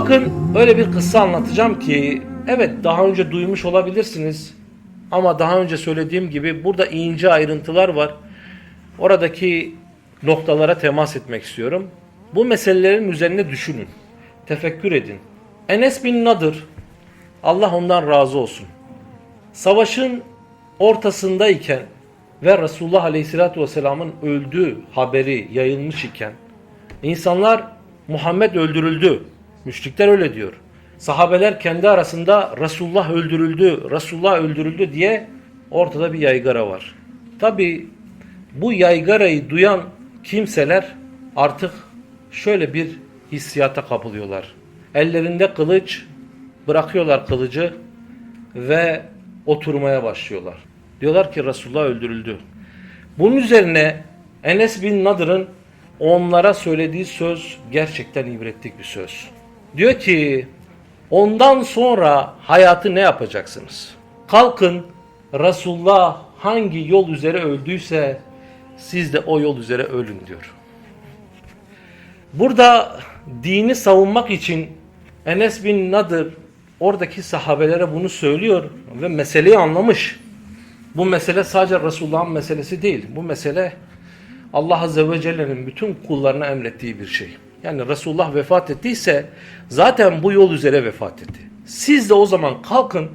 Bakın öyle bir kıssa anlatacağım ki evet daha önce duymuş olabilirsiniz ama daha önce söylediğim gibi burada ince ayrıntılar var. Oradaki noktalara temas etmek istiyorum. Bu meselelerin üzerine düşünün. Tefekkür edin. Enes bin Nadır Allah ondan razı olsun. Savaşın ortasındayken ve Resulullah Aleyhisselatü Vesselam'ın öldüğü haberi yayılmış iken insanlar Muhammed öldürüldü. Müşrikler öyle diyor. Sahabeler kendi arasında Resulullah öldürüldü, Resulullah öldürüldü diye ortada bir yaygara var. Tabi bu yaygarayı duyan kimseler artık şöyle bir hissiyata kapılıyorlar. Ellerinde kılıç, bırakıyorlar kılıcı ve oturmaya başlıyorlar. Diyorlar ki Resulullah öldürüldü. Bunun üzerine Enes bin Nadır'ın onlara söylediği söz gerçekten ibretlik bir söz. Diyor ki ondan sonra hayatı ne yapacaksınız? Kalkın Resulullah hangi yol üzere öldüyse siz de o yol üzere ölün diyor. Burada dini savunmak için Enes bin Nadır oradaki sahabelere bunu söylüyor ve meseleyi anlamış. Bu mesele sadece Resulullah'ın meselesi değil. Bu mesele Allah Azze ve Celle'nin bütün kullarına emrettiği bir şey. Yani Resulullah vefat ettiyse zaten bu yol üzere vefat etti. Siz de o zaman kalkın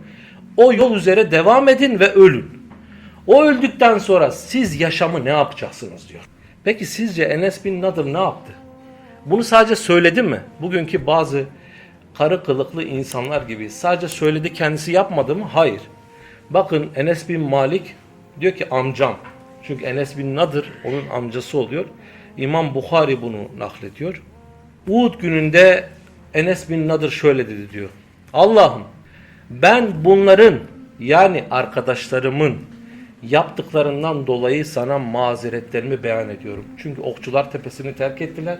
o yol üzere devam edin ve ölün. O öldükten sonra siz yaşamı ne yapacaksınız diyor. Peki sizce Enes bin Nadır ne yaptı? Bunu sadece söyledi mi? Bugünkü bazı karı kılıklı insanlar gibi sadece söyledi kendisi yapmadı mı? Hayır. Bakın Enes bin Malik diyor ki amcam. Çünkü Enes bin Nadır onun amcası oluyor. İmam Bukhari bunu naklediyor. Uhud gününde Enes bin Nadır şöyle dedi diyor. Allah'ım ben bunların yani arkadaşlarımın yaptıklarından dolayı sana mazeretlerimi beyan ediyorum. Çünkü okçular tepesini terk ettiler.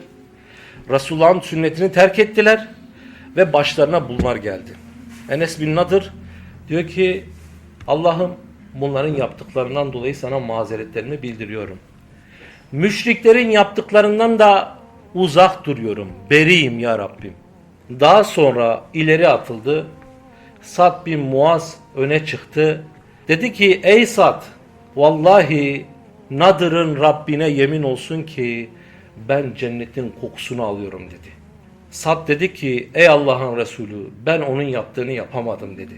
Resulullah'ın sünnetini terk ettiler ve başlarına bunlar geldi. Enes bin Nadır diyor ki Allah'ım bunların yaptıklarından dolayı sana mazeretlerimi bildiriyorum. Müşriklerin yaptıklarından da uzak duruyorum. Beriyim ya Rabbim. Daha sonra ileri atıldı. Sad bin Muaz öne çıktı. Dedi ki ey Sad vallahi Nadır'ın Rabbine yemin olsun ki ben cennetin kokusunu alıyorum dedi. Sad dedi ki ey Allah'ın Resulü ben onun yaptığını yapamadım dedi.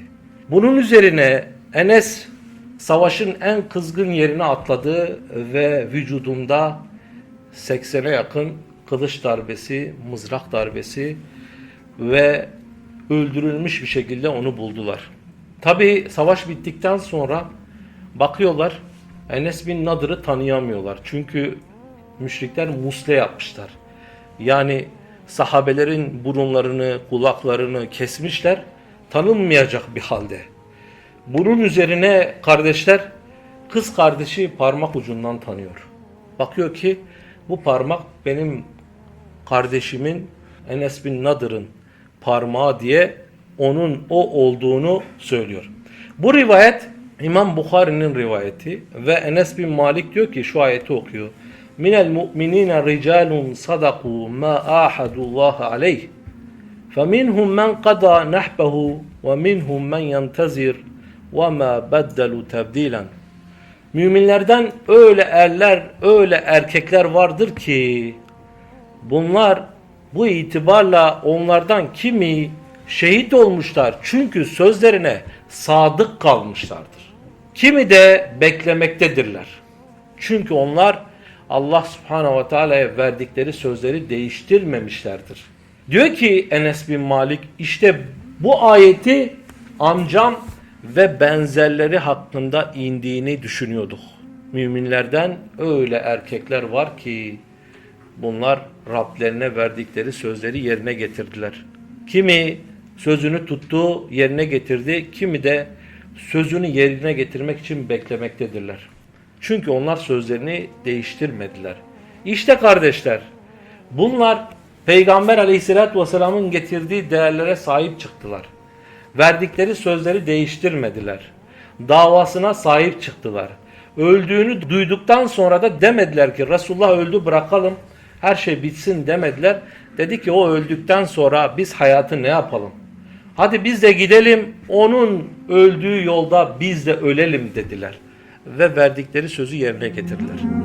Bunun üzerine Enes savaşın en kızgın yerine atladı ve vücudunda 80'e yakın kılıç darbesi, mızrak darbesi ve öldürülmüş bir şekilde onu buldular. Tabi savaş bittikten sonra bakıyorlar Enes bin Nadır'ı tanıyamıyorlar. Çünkü müşrikler musle yapmışlar. Yani sahabelerin burunlarını, kulaklarını kesmişler. Tanınmayacak bir halde. Bunun üzerine kardeşler kız kardeşi parmak ucundan tanıyor. Bakıyor ki bu parmak benim kardeşimin Enes bin Nadır'ın parmağı diye onun o olduğunu söylüyor. Bu rivayet İmam Bukhari'nin rivayeti ve Enes bin Malik diyor ki şu ayeti okuyor. Minel mu'minine ricalun sadaku ma ahadullah aleyh. فَمِنْهُمْ مَنْ قَضَى نَحْبَهُ وَمِنْهُمْ مَنْ يَنْتَزِرُ وَمَا بَدَّلُوا تَبْدِيلًا Müminlerden öyle erler, öyle erkekler vardır ki bunlar bu itibarla onlardan kimi şehit olmuşlar çünkü sözlerine sadık kalmışlardır. Kimi de beklemektedirler. Çünkü onlar Allah subhanahu ve teala'ya verdikleri sözleri değiştirmemişlerdir. Diyor ki Enes bin Malik işte bu ayeti amcam ve benzerleri hakkında indiğini düşünüyorduk. Müminlerden öyle erkekler var ki bunlar Rablerine verdikleri sözleri yerine getirdiler. Kimi sözünü tuttu, yerine getirdi, kimi de sözünü yerine getirmek için beklemektedirler. Çünkü onlar sözlerini değiştirmediler. İşte kardeşler, bunlar Peygamber aleyhissalatü vesselamın getirdiği değerlere sahip çıktılar. Verdikleri sözleri değiştirmediler. Davasına sahip çıktılar. Öldüğünü duyduktan sonra da demediler ki Resulullah öldü bırakalım. Her şey bitsin demediler. Dedi ki o öldükten sonra biz hayatı ne yapalım? Hadi biz de gidelim onun öldüğü yolda biz de ölelim dediler. Ve verdikleri sözü yerine getirdiler.